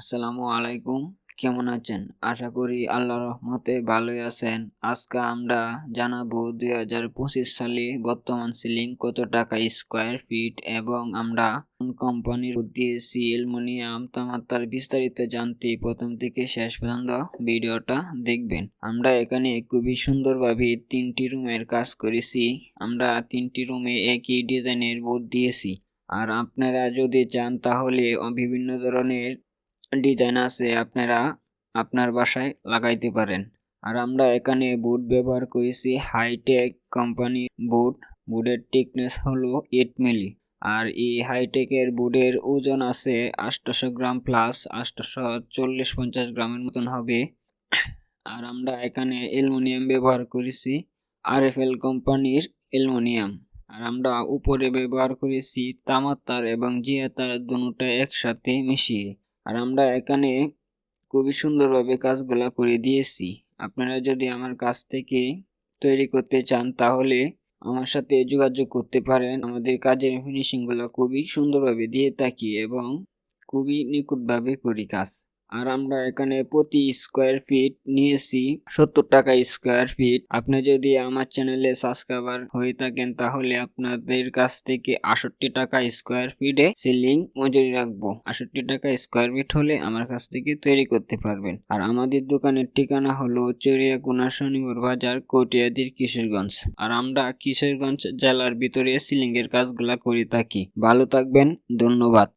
আসসালামু আলাইকুম। কেমন আছেন? আশা করি আল্লাহর রহমতে ভালোই আছেন। আজকে আমরা জানাব দুই হাজার পঁচিশ সালে বর্তমান সিলিং কত টাকা স্কোয়ার ফিট এবং আমরা কোম্পানির দিয়েছি অ্যালুমিনিয়াম তামাত্রার বিস্তারিত জানতে প্রথম থেকে শেষ পর্যন্ত ভিডিওটা দেখবেন। আমরা এখানে খুবই সুন্দরভাবে তিনটি রুমের কাজ করেছি। আমরা তিনটি রুমে একই ডিজাইনের বোর্ড দিয়েছি। আর আপনারা যদি চান তাহলে বিভিন্ন ধরনের ডিজাইন আছে আপনারা আপনার বাসায় লাগাইতে পারেন। আর আমরা এখানে বুট ব্যবহার করেছি হাইটেক কোম্পানি বুট। বুটের টিকনেস হলো এইট মিলি আর এই হাইটেকের বুটের ওজন আছে আটশোশো গ্রাম প্লাস আটশোশো চল্লিশ পঞ্চাশ গ্রামের মতন হবে। আর আমরা এখানে অ্যালুমিনিয়াম ব্যবহার করেছি আর এফ এল কোম্পানির অ্যালুমিনিয়াম। আর আমরা উপরে ব্যবহার করেছি তামার তার এবং জিয়া তার দুটোটা একসাথে মিশিয়ে। আর আমরা এখানে খুবই সুন্দরভাবে কাজগুলা করে দিয়েছি। আপনারা যদি আমার কাছ থেকে তৈরি করতে চান, তাহলে আমার সাথে যোগাযোগ করতে পারেন। আমাদের কাজের ফিনিশিংগুলো খুবই সুন্দরভাবে দিয়ে থাকি এবং খুবই নিখুঁতভাবে করি কাজ। আর আমরা এখানে প্রতি স্কোয়ার ফিট নিয়েছি সত্তর টাকা স্কোয়ার ফিট আপনি যদি আমার চ্যানেলে সাবস্ক্রাইবার হয়ে থাকেন, তাহলে আপনাদের কাছ থেকে আষট্টি টাকা স্কোয়ার ফিটে সিলিং মজুরি রাখব। আষট্টি টাকা স্কোয়ার ফিট হলে আমার কাছ থেকে তৈরি করতে পারবেন। আর আমাদের দোকানের ঠিকানা হলো চরিয়াকুনা শনিবার বাজার, কটিয়াদির কিশোরগঞ্জ। আর আমরা কিশোরগঞ্জ জেলার ভিতরে সিলিং এর কাজগুলা করে থাকি। ভালো থাকবেন, ধন্যবাদ।